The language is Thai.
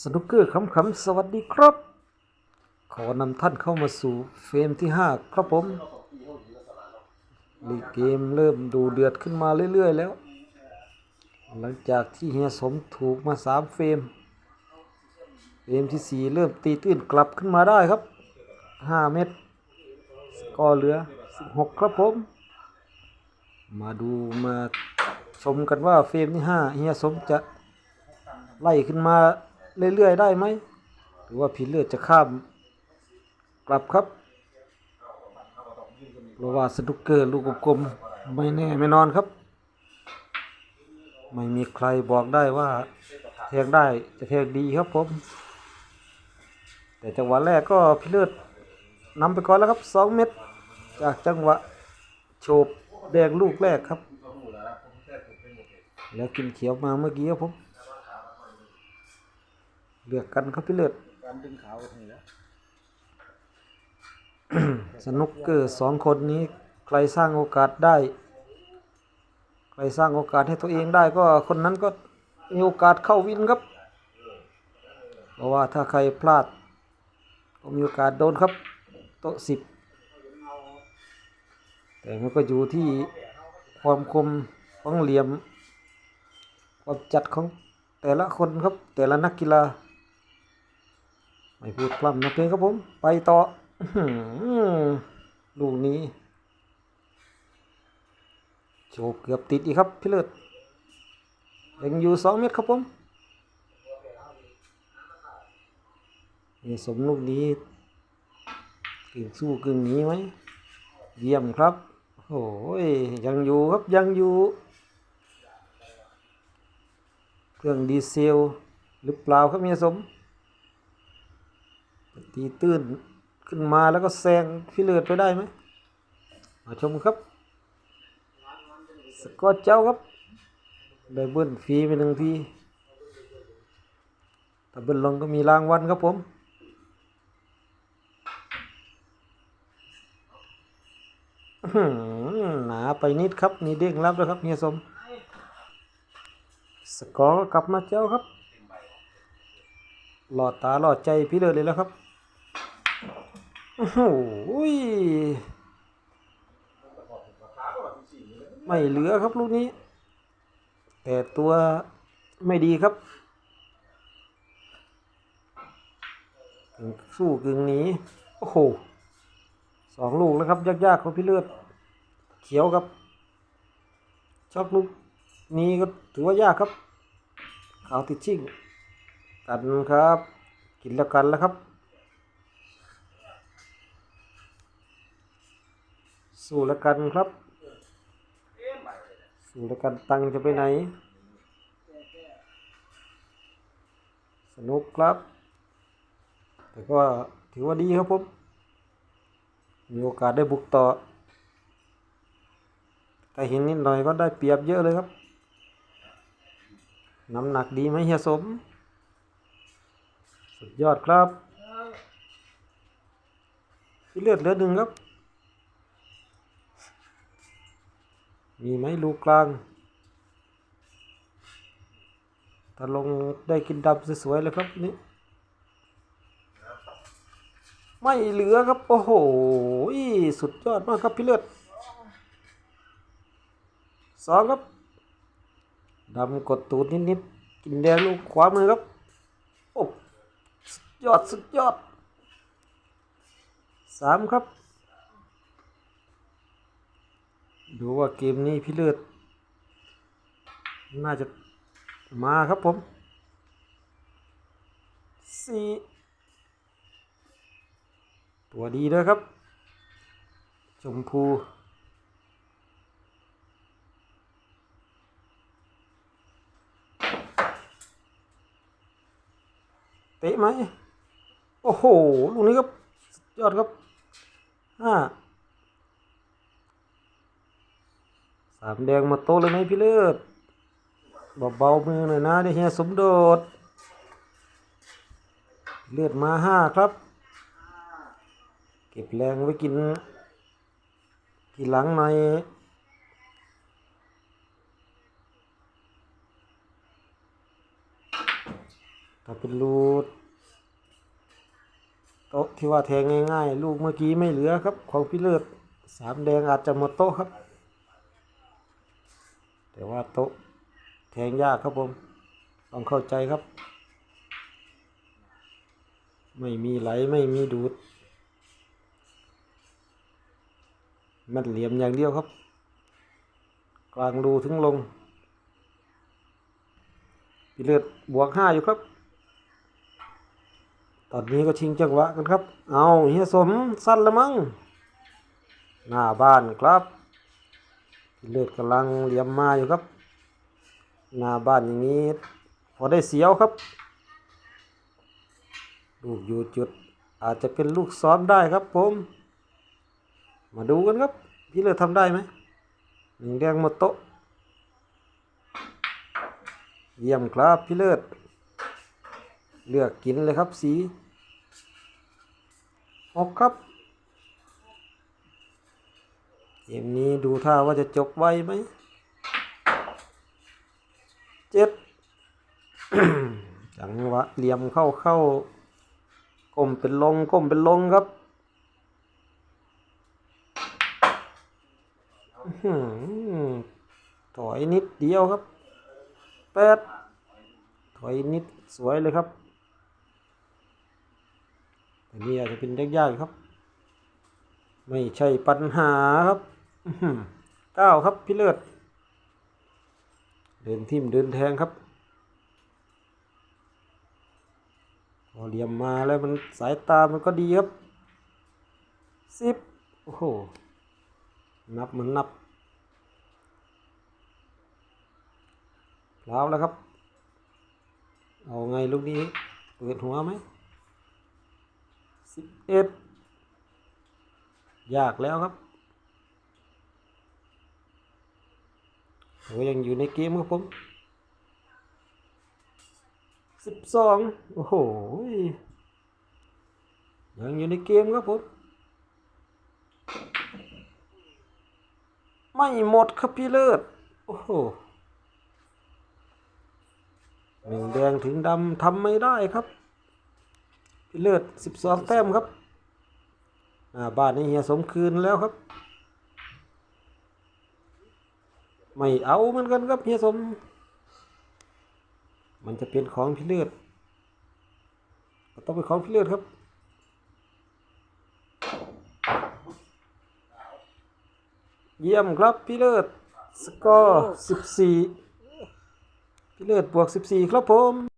สนุกเกอร์ขำๆสวัสดีครับ ขอนำท่านเข้ามาสู่เฟรมที่ 5 ครับผมลีเกมเริ่มดูเดือดขึ้นมาเรื่อย ๆ แล้ว หลังจากที่เฮียสมถูกมา 3 เฟรม เฟรมที่ 4 เริ่มตีตื้นกลับขึ้นมาได้ครับ 5 เม็ดกอร์เหลือ 16 ครับผม มาดูมาชมกันว่าเฟรมที่ 5 เฮียสมจะไล่ขึ้นมา เรื่อยๆได้ไหมหรือว่าผีเลือดจะข้ามกลับครับเพราะว่าสนุกเกอร์ลูกกลมๆไม่แน่ไม่นอนครับ ไม่มีใครบอกได้ว่าแทงได้จะแทงดีครับผม แต่จังหวะแรกก็พิเลือดนำไปก่อนแล้วครับสองเม็ดจากจังหวะโฉบแดงลูกแรกครับ แล้วกินเขียวมาเมื่อกี้ครับผม เลือกกันครับพี่เลือดการดึงขาวกันนี่นะสนุกเกอร์สองคนนี้ใครสร้างโอกาสได้ ใครสร้างโอกาสให้ตัวเองได้ก็คนนั้นก็มีโอกาสเข้าวินครับ เพราะว่าถ้าใครพลาด ก็มีโอกาสโดนครับ โต๊ะสิบแต่มันก็อยู่ที่ความคมของเหลี่ยม ความจัดของแต่ละคนครับแต่ละนักกีฬา ไม่พูดพร่ำนะเพลงครับผม ไปต่ออื้อหือลูกนี้โชว์เกือบติดอีกครับพี่เลิศยังอยู่สองเมตรครับผมนี่สมลูกนี้กึ่งสู้กึ่งหนีไหมเยี่ยมครับโอ้ยยังอยู่ครับยังอยู่ เครื่องดีเซลหรือเปล่าครับเมียสม ตีตื้นขึ้นมาแล้วก็แซงพี่เลือดไปได้ไหมมาชมครับสกอตเจ้าครับได้เบิ้ลฟรีไปหนึ่งทีถ้าเบิ้ลลงก็มีรางวัลครับผมอื้อหือหนาไปนิดครับนี่เด้งรับแล้วครับเฮียสม สกอร์ก็กลับมาเจ้าครับ หลอดตาหลอดใจพี่เลยเลยแล้วครับ โอ้โหยไม่เหลือครับลูกนี้ แต่ตัวไม่ดีครับสู้กึ่งหนีโอ้โหสองลูกแล้วครับ ยากๆของพี่เลือด เขียวครับชอบลูกนี้ก็ถือว่ายากครับขาวติดชิ่งกันครับ กินแล้วกันแล้วครับ สู้ล้วกันครับ สู้ล้วกันตังจะไปไหน สนุกครับ แต่ก็ถือว่าดีครับผม มีโอกาสได้บุกต่อ แต่เห็นนิดหน่อยก็ได้เปรียบเยอะเลยครับ น้ำหนักดีไหมเฮียสม สุดยอดครับพี่เลือดเหลือหนึ่งครับ มีไหมลูกกลางถ้าลงได้กินดำสวยๆเลยครับนี่ไม่เหลือครับ โอ้โหสุดยอดมากครับพี่เลือดสองครับดำกดตูดนิดๆกินแดงลูกขวามือครับ โอ้สุดยอดสุดยอดสามครับ ดูว่าเกมนี้พี่เลือดน่าจะมาครับผมสี่ตัวดีเลยครับ ชมพูเตะไหม โอ้โห ลูกนี้ครับ ยอดครับห้าสามแดงมาโตเลยไหมพี่เลิศเบาๆมือหน่อยนะเดี๋ยวเฮียสมโดด เลือดมาห้าครับ เก็บแรงไว้กิน กินหลังหน่อยถ้าเป็นรูดโต๊ะที่ว่าแทงง่ายๆ ลูกเมื่อกี้ไม่เหลือครับ ของพี่เลิศสามแดงอาจจะหมดโต๊ะครับ แต่ว่าโต๊ะแทงยากครับผมต้องเข้าใจครับ ไม่มีไหลไม่มีดูด มันเหลี่ยมอย่างเดียวครับ กลางรูถึงลงพี่เลือดบวกห้าอยู่ครับ ตอนนี้ก็ชิงจังหวะกันครับ เอาเฮียสมสั้นละมั้งหน้าบ้านครับ เลือดกำลังเหลี่ยมมาอยู่ครับ หน้าบ้านอย่างนี้ พอได้เสียวครับ ลูกอยู่จุด อาจจะเป็นลูกซ้อนได้ครับผม มาดูกันครับ พี่เลือดทำได้ไหมหนึ่งแดงหมดโต๊ะ เยี่ยมครับพี่เลิศเลือกกินเลยครับสีหกครับ เกมนี้ดูท่าว่าจะจบไวไหมเจ็ดจังหวะเหลี่ยมเข้าเข้าก้มเป็นลงก้มเป็นลงครับหือถอยนิดเดียวครับแปดถอยนิดสวยเลยครับอันนี้อาจจะเป็นยากๆครับ ไม่ใช่ปัญหาครับ เก้าครับพี่เลิศเดินทิมเดินแทงครับพอเหลี่ยมมาแล้วมันสายตามันก็ดีครับสิบโอ้โห นับเหมันนับแล้วแล้วครับ เอาไงลูกนี้เปิดหัวไหมสิบเอ็ดยากแล้วครับ โอ้ยังอยู่ในเกมครับผมสิบสองโอ้โหยังอยู่ในเกมครับผมไม่หมดครับพี่เลิศโอ้โหหนึ่งแดงถึงดำทำไม่ได้ครับ พี่เลิศสิบสองแต้มครับอ่าบ้านนี้เฮียสมคืนแล้วครับ ไม่เอาเหมือนกันครับเฮียสม มันจะเป็นของพี่เลือดก็ต้องเป็นของพี่เลือดครับเยี่ยมครับพี่เลิศสกอร์สิบสี่พี่เลิศบวกสิบสี่ครับผม